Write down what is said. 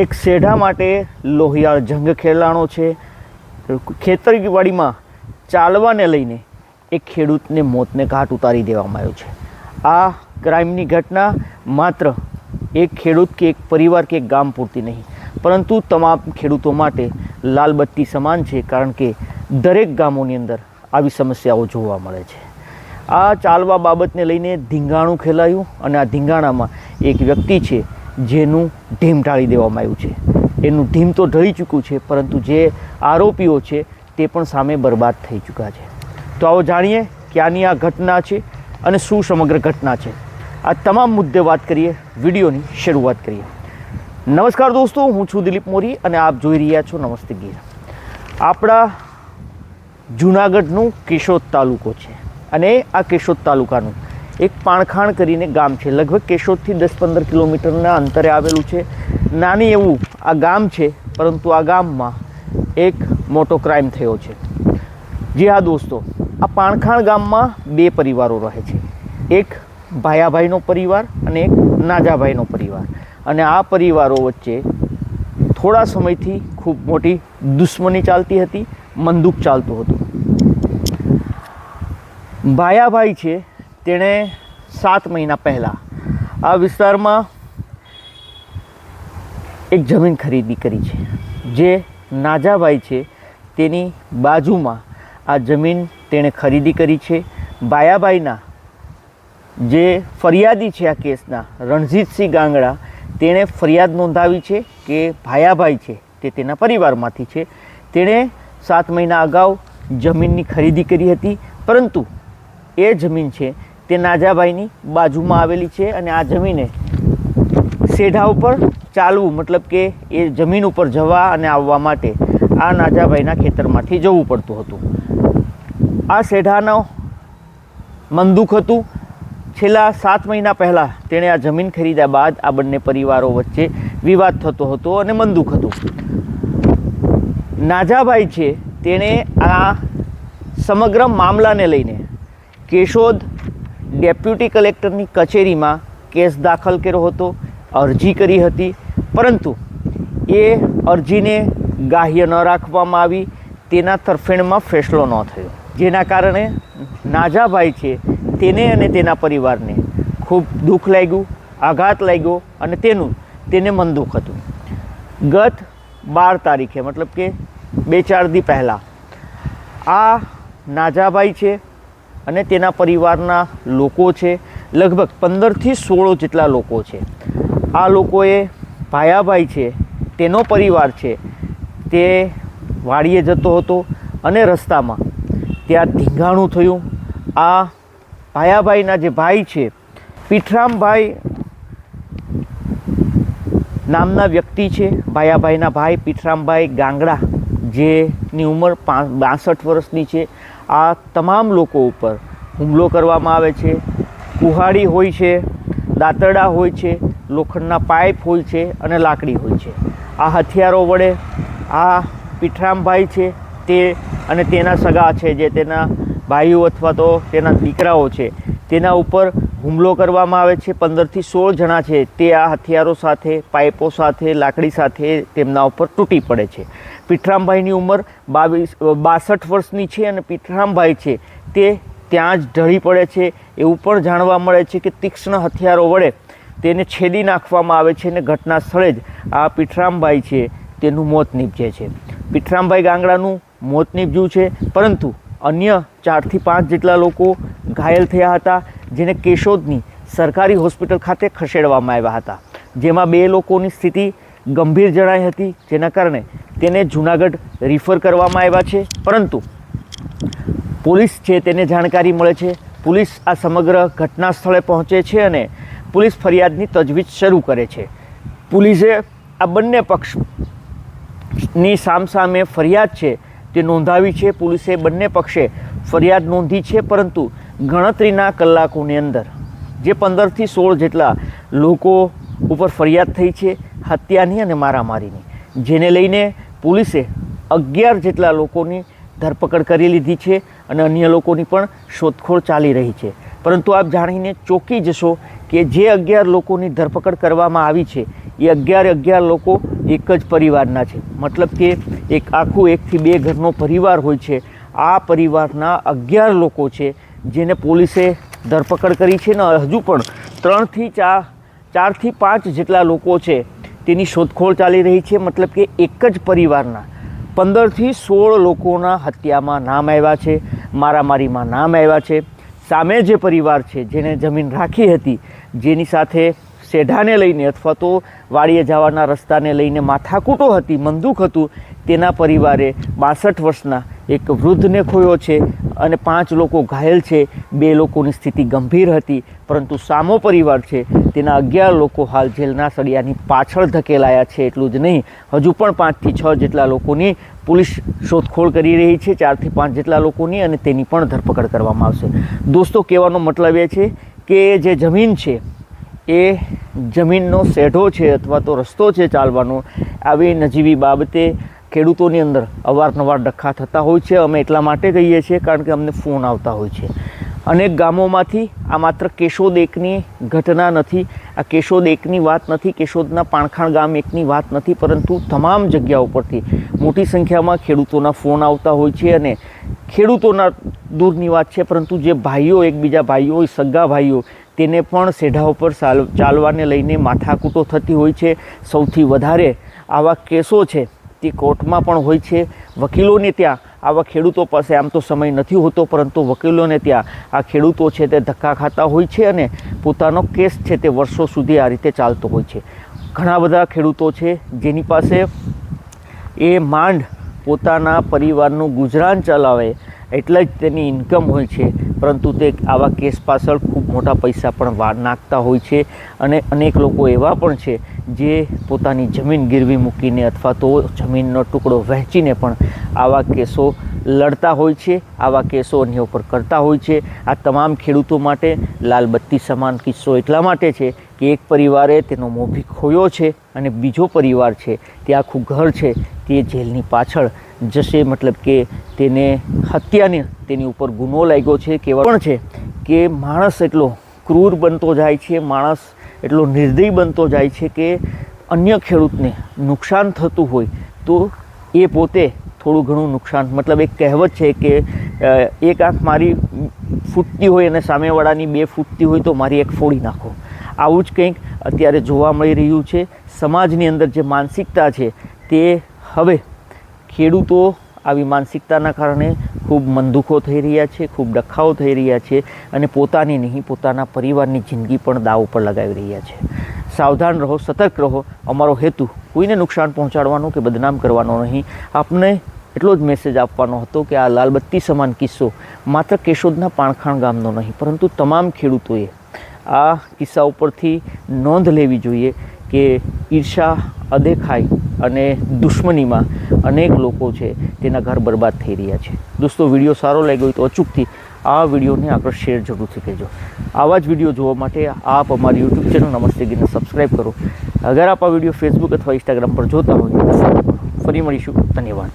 એક શેઢા માટે લોહિયાળ જંગ ખેલાણો છે. ખેતરવાડીમાં ચાલવાને લઈને એક ખેડૂતને મોતને ઘાટ ઉતારી દેવામાં આવ્યો છે. આ ક્રાઇમની ઘટના માત્ર એક ખેડૂત કે એક પરિવાર કે એક ગામ પૂરતી નહીં, પરંતુ તમામ ખેડૂતો માટે લાલબત્તી સમાન છે, કારણ કે દરેક ગામોની અંદર આવી સમસ્યાઓ જોવા મળે છે. આ ચાલવા બાબતને લઈને ધીંગાણું ખેલાયું અને આ ધીંગાણામાં એક વ્યક્તિ છે જેનું ઢીમ ટાળી દેવામાં આવ્યું છે. એનું ઢીમ તો ઢળી ચૂક્યું છે, પરંતુ જે આરોપીઓ છે, તે પણ સામે બરબાદ થઈ ચૂક્યા છે. તો આવો જાણીએ ક્યાંની આ ઘટના છે અને શું સમગ્ર ઘટના છે. આ તમામ મુદ્દે વાત કરીએ, વિડીયોની શરૂઆત કરીએ. નમસ્કાર દોસ્તો, હું છું દિલીપ મોરી અને આપ જોઈ રહ્યા છો નમસ્તે ગીર. આપણા જૂનાગઢનું કેશોદ તાલુકો છે અને આ કેશોદ તાલુકાનું એક પાણખાણ કરીને ગામ છે. લગભગ કેશોદથી દસ પંદર કિલોમીટરના અંતરે આવેલું છે. નાની એવું આ ગામ છે, પરંતુ આ ગામમાં એક મોટો ક્રાઇમ થયો છે. જી હા દોસ્તો, આ પાણખાણ ગામમાં બે પરિવારો રહે છે. એક ભાયાભાઈનો પરિવાર અને એક નાજાભાઈનો પરિવાર. અને આ પરિવારો વચ્ચે થોડા સમયથી ખૂબ મોટી દુશ્મની ચાલતી હતી, મંદુક ચાલતું હતું. ભાયાભાઈ છે તેણે સાત મહિના પહેલાં આ વિસ્તારમાં એક જમીન ખરીદી કરી છે. જે નાજાભાઈ છે તેની બાજુમાં આ જમીન તેણે ખરીદી કરી છે. ભાયાભાઈના જે ફરિયાદી છે આ કેસના, રણજીતસિંહ ગાંગડા, તેણે ફરિયાદ નોંધાવી છે કે ભાયાભાઈ છે તે તેના પરિવારમાંથી છે. તેણે સાત મહિના અગાઉ જમીનની ખરીદી કરી હતી, પરંતુ એ જમીન છે તે નાજાભાઈની બાજુમાં આવેલી છે અને આ જમીને શેઢા ઉપર ચાલવું, મતલબ કે એ જમીન ઉપર જવા અને આવવા માટે આ નાજાભાઈના ખેતરમાંથી જવું પડતું હતું. આ શેઢાનો મંદુક હતું. છેલ્લા સાત મહિના પહેલાં તેણે આ જમીન ખરીદ્યા બાદ આ બંને પરિવારો વચ્ચે વિવાદ થતો હતો અને મંદુખ હતું. નાજાભાઈ છે, તેણે આ સમગ્ર મામલાને લઈને કેશોદ ડેપ્યુટી કલેક્ટરની કચેરીમાં કેસ દાખલ કર્યો હતો, અરજી કરી હતી, પરંતુ એ અરજીને ગ્રાહ્ય ન રાખવામાં આવી, તેના તરફેણમાં ફેસલો ન થયો. જેના કારણે નાજાભાઈ છે તેને અને તેના પરિવારને ખૂબ દુઃખ લાગ્યું, આઘાત લાગ્યો અને તેનું, તેને મનદુખ હતું. ગત બાર તારીખે, મતલબ કે બે ચાર દી પહેલાં, આ નાજાભાઈ છે અને તેના પરિવારના લોકો છે, લગભગ પંદરથી સોળ જેટલા લોકો છે. આ લોકોએ ભાયાભાઈ છે, તેનો પરિવાર છે. તે વાડીએ જતો હતો અને રસ્તામાં. ત્યાં ધીંગાણું થયું. આ ભાયાભાઈના જે ભાઈ છે, પીઠરામભાઈ નામના વ્યક્તિ છે. ભાયાભાઈના ભાઈ પીઠરામભાઈ ગાંગડા, જેની ઉંમર બાસઠ વર્ષની છે. આ તમામ લોકો ઉપર હુમલો કરવામાં આવે છે, કુહાડી હોય છે, દાંતરડા હોય છે, લોખંડના પાઇપ હોય છે અને લાકડી હોય છે. આ હથિયારો વડે આ પીઠરામભાઈ છે તે અને તેના સગા છે જે તેના ભાઈઓ અથવા તો તેના દીકરાઓ છે તેના ઉપર હુમલો કરવામાં આવે છે. પંદરથી સોળ જણા છે તે આ હથિયારો સાથે, પાઇપો સાથે, લાકડી સાથે તેમના ઉપર તૂટી પડે છે. પીઠરામભાઈની ઉંમર બાવીસ બાસઠ વર્ષની છે અને પીઠરામભાઈ છે તે ત્યાં જ ઢળી પડે છે. એવું પણ જાણવા મળે છે કે તીક્ષ્ણ હથિયારો વડે તેને છેદી નાખવામાં આવે છે અને ઘટના સ્થળે જ આ પીઠરામભાઈ છે તેનું મોત નીપજે છે. પીઠરામભાઈ ગાંગડાનું મોત નીપજ્યું છે, પરંતુ અન્ય ચારથી પાંચ જેટલા લોકો ઘાયલ થયા હતા, જેને કેશોદની સરકારી હોસ્પિટલ ખાતે ખસેડવામાં આવ્યા હતા. જેમાં બે લોકોની સ્થિતિ ગંભીર જણાઈ હતી. જેના કારણે તેને જૂનાગઢ રિફર કરવામાં આવ્યા છે. પરંતુ પોલીસ છે તેને જાણકારી મળે છે. પોલીસ આ સમગ્ર ઘટના સ્થળે પહોંચે છે અને પોલીસ ફરિયાદની તજવીજ શરૂ કરે છે. પોલીસે આ બંને પક્ષની સામસામે ફરિયાદ છે તે નોંધાવી છે. પોલીસે બંને પક્ષે ફરિયાદ નોંધી છે, પરંતુ ગણતરીના કલાકોની અંદર, જે પંદરથી સોળ જેટલા લોકો ઉપર ફરિયાદ થઈ છે હત્યાની અને મારામારીની, જેને લઈને પોલીસે અગિયાર જેટલા લોકોની ધરપકડ કરી લીધી છે અને અન્ય લોકોની પણ શોધખોળ ચાલી રહી છે. પરંતુ આપ જાણીને ચોંકી જશો કે જે અગિયાર લોકોની ધરપકડ કરવામાં આવી છે, એ અગિયાર અગિયાર લોકો એક જ પરિવારના છે. મતલબ કે એક આખું એકથી બે ઘરનો પરિવાર હોય છે. આ પરિવારના અગિયાર લોકો છે જેને પોલીસે ધરપકડ કરી છે ને હજુ પણ ત્રણથી ચાર, ચારથી પાંચ જેટલા લોકો છે તેની શોધખોળ ચાલી રહી છે. મતલબ કે એક જ પરિવારના પંદરથી સોળ લોકોના હત્યામાં નામ આવ્યા છે. મારામારીમાં નામ આવ્યા છે. સામે જે પરિવાર છે, જેને જમીન રાખી હતી, જેની સાથે સેઢાને લઈને અથવા તો વાડીએ જવાના રસ્તાને લઈને માથાકૂટો હતી, મંદુક હતું, તેના પરિવારે બાસઠ વર્ષના એક વૃદ્ધને ખોયો છે અને પાંચ લોકો ઘાયલ છે. બે લોકોની સ્થિતિ ગંભીર હતી, પરંતુ સામો પરિવાર છે. તેના અગિયાર લોકો હાલ જેલના સળિયાની પાછળ ધકેલાયા છે. એટલું જ નહીં, હજુ પણ પાંચથી છ જેટલા લોકોની પોલીસ શોધખોળ કરી રહી છે. ચારથી પાંચ જેટલા લોકોની અને તેની પણ ધરપકડ કરવામાં આવશે. દોસ્તો, કહેવાનો મતલબ એ છે કે જે જમીન છે, એ જમીનનો સેઢો છે અથવા તો રસ્તો છે ચાલવાનો. આવી નજીવી બાબતે ખેડૂતોની અંદર અવારનવાર ડખા થતા હોય છે. અમે એટલા માટે કહીએ છીએ કારણ કે અમને ફોન આવતા હોય છે. અનેક ગામોમાંથી આ માત્ર કેશોદ એકની ઘટના નથી, આ કેશોદ એકની વાત નથી, કેશોદના પાણખાણ ગામ એકની વાત નથી, પરંતુ તમામ જગ્યાઓ પરથી મોટી સંખ્યામાં ખેડૂતોના ફોન આવતા હોય છે અને ખેડૂતોના દૂરની વાત છે, પરંતુ જે ભાઈઓ, એકબીજા ભાઈઓ, સગા ભાઈઓ, તેને પણ સેઢા ઉપર ચાલ ચાલવાને લઈને માથાકૂટો થતી હોય છે. સૌથી વધારે આવા કેસો છે તે કોર્ટમાં પણ હોય છે, વકીલોને ત્યાં. આવા ખેડૂતો પાસે આમ તો સમય નથી હોતો, પરંતુ વકીલોને ત્યાં આ ખેડૂતો છે તે ધક્કા ખાતા હોય છે અને પોતાનો કેસ છે તે વર્ષો સુધી આ રીતે ચાલતો હોય છે. ઘણા બધા ખેડૂતો છે જેની પાસે એ માંડ પોતાના પરિવારનું ગુજરાન ચલાવે એટલે જ તેની ઇન્કમ હોય છે. પરંતુ તે આવા કેસ પાછળ ખૂબ મોટા પૈસા પણ નાખતા હોય છે અને અનેક લોકો એવા પણ છે જે પોતાની જમીન ગીરવી મૂકીને અથવા તો જમીનનો ટુકડો વહેંચીને પણ આવા કેસો લડતા હોય છે, આવા કેસો અન્ય ઉપર કરતા હોય છે. આ તમામ ખેડૂતો માટે લાલબત્તી સમાન કિસ્સો એટલા માટે છે કે એક પરિવારે તેનો મોભી ખોયો છે અને બીજો પરિવાર છે તે આખું ઘર છે તે જેલની પાછળ જશે, મતલબ કે તેને હત્યાની તેની ઉપર ગુનો લાગ્યો છે. કેવા પણ છે કે માણસ એટલો ક્રૂર બનતો જાય છે, માણસ એટલો નિર્દય બનતો જાય છે કે અન્ય ખેડૂતને નુકસાન થતું હોય તો એ પોતે થોડું ઘણું નુકસાન, મતલબ એક કહેવત છે કે એક આંખ મારી ફૂટતી હોય અને સામેવાળાની બે ફૂટતી હોય તો મારી એક ફોડી નાખો. આવું જ કંઈક અત્યારે જોવા મળી રહ્યું છે. સમાજની અંદર જે માનસિકતા છે તે હવે ખેડૂતો આવી માનસિકતાના કારણે ખૂબ મનદુખો થઈ રહ્યા છે, ખૂબ ડખાઓ થઈ રહ્યા છે અને પોતાની નહીં, પોતાના પરિવારની જિંદગી પણ દાવ ઉપર લગાવી રહ્યા છે. સાવધાન રહો, સતર્ક રહો. અમારો હેતુ કોઈને નુકસાન પહોંચાડવાનો કે બદનામ કરવાનો નહીં. આપને એટલો જ મેસેજ આપવાનો હતો કે આ લાલબત્તી સમાન કિસ્સો માત્ર કેશોદના પાણખાણ ગામનો નહીં, પરંતુ તમામ ખેડૂતોએ આ કિસ્સા ઉપરથી નોંધ લેવી જોઈએ કે ઈર્ષા અદેખાઈ અને દુશ્મનીમાં અનેક લોકો છે તેના ઘર બરબાદ થઈ રહ્યા છે. દોસ્તો, વીડિયો સારો લાગ્યો હોય તો અચૂકથી આ વિડીયોને આગળ શેર જરૂરથી કહેજો આવા જ વીડિયો જોવા માટે આપ અમારી યુટ્યુબ ચેનલ નમસ્તે ગીરને સબસ્ક્રાઈબ કરો. અગર આપ આ વીડિયો ફેસબુક અથવા ઇન્સ્ટાગ્રામ પર જોતા હોય તો ફરી મળીશું. ધન્યવાદ.